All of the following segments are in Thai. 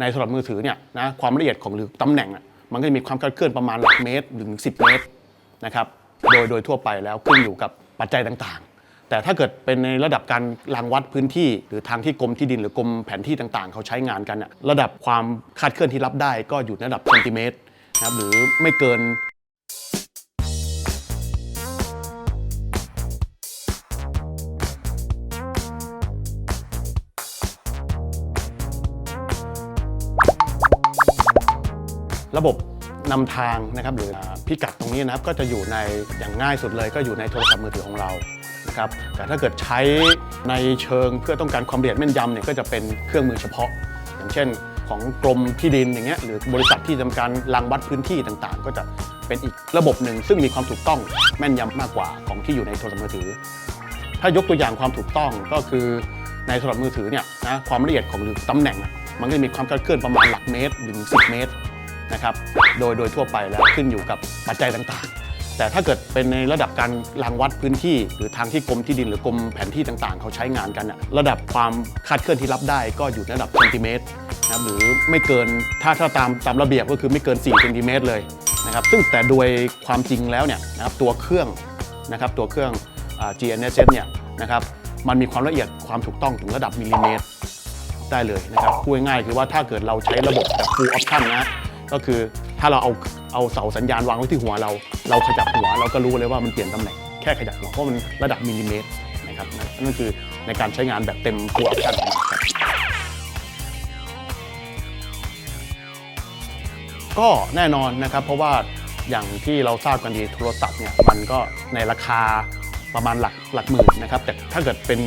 ในโทรศัพท์มือถือเนี่ยนะความละเอียดของหรือตำแหน่งอะมันก็จะมีความคลาดเคลื่อนประมาณหลักเมตรถึง10 เมตรนะครับโดยโดยทั่วไปแล้วขึ้นอยู่กับปัจจัยต่างๆ แต่ถ้าเกิดเป็นในระดับการรางวัดพื้นที่ หรือทางที่กรมที่ดินหรือกรมแผนที่ต่างๆ เขาใช้งานกันระดับความคลาดเคลื่อนที่รับได้ก็อยู่ในระดับเซนติเมตรนะครับหรือไม่เกิน ระบบนำทางนะครับหรือพิกัดตรงนี้นะครับก็จะอยู่ในอย่างง่ายสุดเลย ก็อยู่ในโทรศัพท์มือถือของเรานะครับแต่ถ้าเกิดใช้ในเชิงเพื่อต้องการความละเอียดแม่นยำเนี่ยก็จะเป็นเครื่องมือเฉพาะ อย่างเช่น ของกรมที่ดินอย่างเงี้ยหรือบริษัทที่ทำการรังวัดพื้นที่ต่างๆ ก็จะเป็นอีกระบบหนึ่งซึ่งมีความถูกต้องแม่นยำมากกว่าของที่อยู่ในโทรศัพท์มือถือ ถ้ายกตัวอย่างความถูกต้องก็คือในโทรศัพท์มือถือเนี่ยนะความละเอียดของหรือตำแหน่ง มันก็จะมีความคลาดเคลื่อนประมาณหลักเมตรถึง10 เมตร นะครับโดยโดยทั่วไปแล้วขึ้นอยู่กับปัจจัยต่างๆ แต่ถ้าเกิดเป็นในระดับการรางวัดพื้นที่ หรือทางที่กรมที่ดินหรือกรมแผนที่ต่างๆ เขาใช้งานกันอะระดับความคาดเคลื่อนที่รับได้ก็อยู่ในระดับเซนติเมตรนะครับหรือไม่เกินถ้าถ้าตามตามระเบียบก็คือไม่เกิน4เซนติเมตรเลยนะครับซึ่งแต่โดยความจริงแล้วเนี่ยนะครับตัวเครื่องนะครับตัวเครื่อง GNSS เนี่ยนะครับมันมีความละเอียดความถูกต้องถึงระดับมิลลิเมตรได้เลยนะครับพูดง่ายๆคือว่าถ้าเกิดเราใช้ระบบแบบ full option นะ ก็คือถ้าเราเอาเอาเสาสัญญาณวางไว้ที่หัวเรา เราขยับหัวเราก็รู้เลยว่ามันเปลี่ยนตำแหน่งแค่ขยับหัวเพราะมันระดับมิลลิเมตรนะครับนั่นคือในการใช้งานแบบเต็ม full option ของมันครับก็แน่นอนนะครับ เพราะว่าอย่างที่เราทราบกันดีโทรศัพท์เนี่ยมันก็ในราคาประมาณหลักหลักหมื่นนะครับแต่ถ้าเกิดเป็น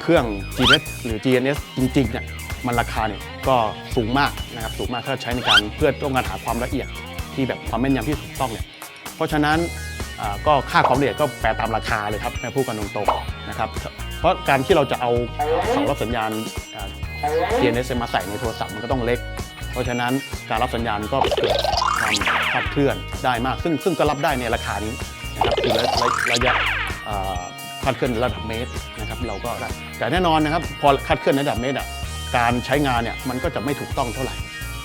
เครื่อง GNS หรือ GNS จริงๆเนี่ยมันราคาเนี่ยก็สูงมากนะครับสูงมากถ้าใช้ในการเพื่อต้องการหาความละเอียดที่แบบความแม่นยำที่ถูกต้องเนี่ยเพราะฉะนั้นก็ค่าความละเอียดก็แปลตามราคาเลยครับแม่พูดกันตรงๆนะครับเพราะการที่เราจะเอาเสารับสัญญาณ GNS มาใส่ในโทรศัพท์มันก็ต้องเล็ก เพราะฉะนั้นการรับสัญญาณก็เกิดความคลาดเคลื่อนได้มาก ซึ่งซึ่งก็รับได้ในราคานี้นะครับคือระยะ คาดเคลื่อนระดับเมตรนะครับเราก็ได้แต่แน่นอนนะครับพอคาดเคลื่อนระดับเมตรอะการใช้งานเนี่ยมันก็จะไม่ถูกต้องเท่าไหร่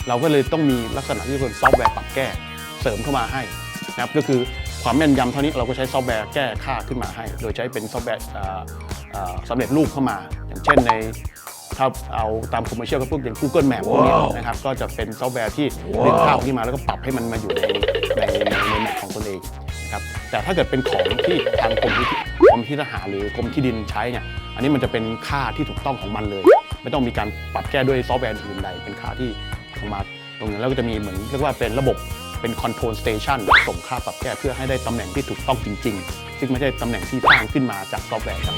เราก็เลยต้องมีลักษณะที่เป็นซอฟต์แวร์ปรับแก้เสริมเข้ามาให้นะครับก็คือความแม่นยำเท่านี้เราก็ใช้ซอฟต์แวร์แก้ค่าขึ้นมาให้ โดยใช้เป็นซอฟต์แวร์อ่อเอ่อสำเร็จรูปเข้ามา อย่างเช่นในถ้าเอาตามคอมเมอร์เชียลก็พวกอย่าง Google Map พวกนี้นะครับก็จะเป็นซอฟต์แวร์ที่ดึงภาพนี้มาแล้วก็ปรับให้มันมาอยู่ในในในในแมปของตนเอง นะครับแต่ถ้าเกิดเป็นของที่ทางกรมที่กรมที่ทหารหรือกรมที่ดินใช้เนี่ยอันนี้มันจะเป็นค่าที่ถูกต้องของมันเลย ไม่ต้องมีการปรับแก้ด้วยซอฟต์แวร์อื่นใดเป็นค่าที่อองมาตรงนั้นแล้วก็จะมีเหมือนเรียกว่าเป็นระบบเป็นคอนโทรลสเตชันส่งค่าปรับแก้เพื่อให้ได้ตำแหน่งที่ถูกต้องจริง ๆ ซึ่งไม่ใช่ตำแหน่งที่สร้างขึ้นมาจากซอฟต์แวร์ครับ